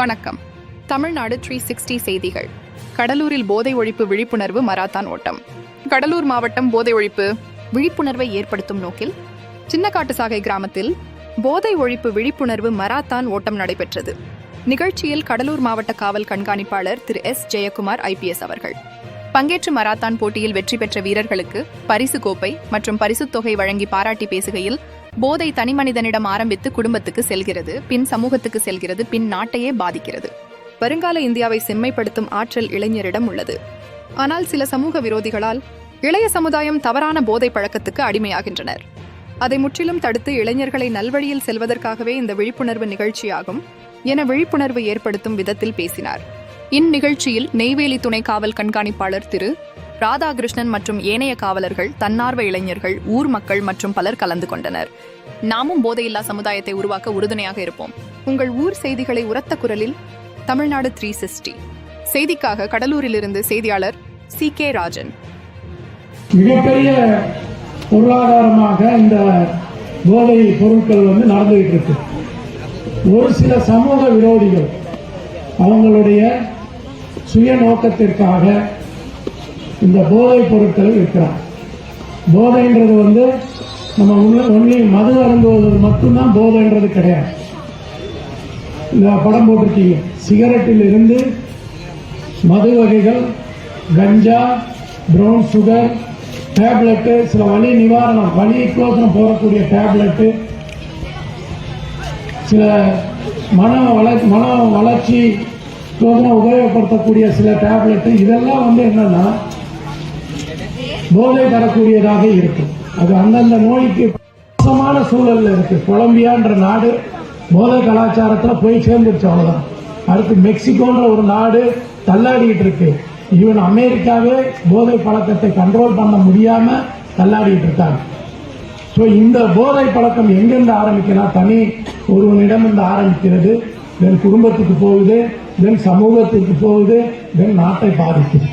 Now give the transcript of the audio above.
வணக்கம். Tamil Nadu three sixty செய்திகள். கடலூரில் போதை ஒழிப்பு விழிப்புணர்வு மராத்தான் ஓட்டம். கடலூர் மாவட்டம் போதை ஒழிப்பு விழிப்புணர்வை ஏற்படுத்தும் நோக்கில் சின்னக்காட்டுசாகை கிராமத்தில் போதை ஒழிப்பு விழிப்புணர்வு மராத்தான் ஓட்டம் நடைபெற்றது. நிகழ்ச்சியில் கடலூர் மாவட்ட காவல் கண்காணிப்பாளர் திரு எஸ். ஜெயக்குமார் ஐபிஎஸ் அவர்கள். பங்கேற்று மராத்தான் போட்டியில் வெற்றி பெற்ற வீரர்களுக்கு பரிசு கோப்பை மற்றும் பரிசுத் தொகை வழங்கி பாராட்டி பேசுகையில் போதை தனிமனிதனிடம் ஆரம்பித்து குடும்பத்துக்கு செல்கிறது பின் சமூகத்துக்கு செல்கிறது பின் நாட்டையே பாதிக்கிறது. வருங்கால இந்தியாவை செம்மைப்படுத்தும் ஆற்றல் இளைஞரிடம் உள்ளது. ஆனால் சில சமூக விரோதிகளால் இளைய சமுதாயம் தவறான போதை பழக்கத்துக்கு அடிமையாகின்றனர். அதை முற்றிலும் தடுத்து இளைஞர்களை நல்வழியில் செல்வதற்காகவே இந்த விழிப்புணர்வு நிகழ்ச்சியாகும் என விழிப்புணர்வு ஏற்படுத்தும் விதத்தில் பேசினார். இந்நிகழ்ச்சியில் நெய்வேலி துணை காவல் கண்காணிப்பாளர் திரு ராதாகிருஷ்ணன் மற்றும் ஏனைய காவலர்கள் தன்னார்வ இளைஞர்கள் ஊர் மக்கள் மற்றும் பலர் கலந்து கொண்டனர். நாமும் போதையில்லா சமுதாயத்தை உருவாக்க உறுதுணையாக இருப்போம். உங்கள் ஊர் செய்திகளை உரத்த குரலில் தமிழ்நாடு த்ரீ சிக்ஸ்டி செய்திக்காக கடலூரிலிருந்து செய்தியாளர் சி கே ராஜன். மிகப்பெரிய பொருளாதாரமாக இந்த போதை பொருட்கள் வந்து நடந்துகிட்டு இருக்கு. ஒரு சில சமூக விரோதிகள் அவங்களுடைய சுய நோக்கத்திற்காக இந்த போதை பொருட்களை விற்கிறான் போதைன்றது வந்து நம்ம ஒன்லி மது அருந்துவது மட்டும்தான் போதைன்றது கிடையாது. இந்த படம் போட்டிருக்கீங்க. சிகரெட்டில் இருந்து மது வகைகள் கஞ்சா ப்ரௌன் சுகர் டேப்லெட்டு சில வலி நிவாரணம் வலிக்கோசரம் போடக்கூடிய டேப்லெட்டு சில மன வள மன வளர்ச்சி உபயோகப்படுத்தக்கூடிய சில டேப்லெட்டு இதெல்லாம் வந்து என்னன்னா போதை தரக்கூடியதாக இருக்கும். அது அந்தந்த நோய்க்கு மோசமான சூழல்ல இருக்கு. கொலம்பியான்ற நாடு போதை கலாச்சாரத்துல போய் சேர்ந்துருச்சு அவ்வளவுதான். அடுத்து மெக்சிகோன்ற ஒரு நாடு தள்ளாடிட்டு இருக்கு. ஈவன் அமெரிக்காவே போதை பழக்கத்தை கண்ட்ரோல் பண்ண முடியாம தள்ளாடிட்டு இருக்காங்க. ஸோ இந்த போதை பழக்கம் எங்கேருந்து ஆரம்பிக்கலாம் தனி ஒருவனிடம் இருந்து ஆரம்பிக்கிறது தென் குடும்பத்துக்கு போகுது தென் சமூகத்துக்கு போகுது தென் நாட்டை பாதிக்குது.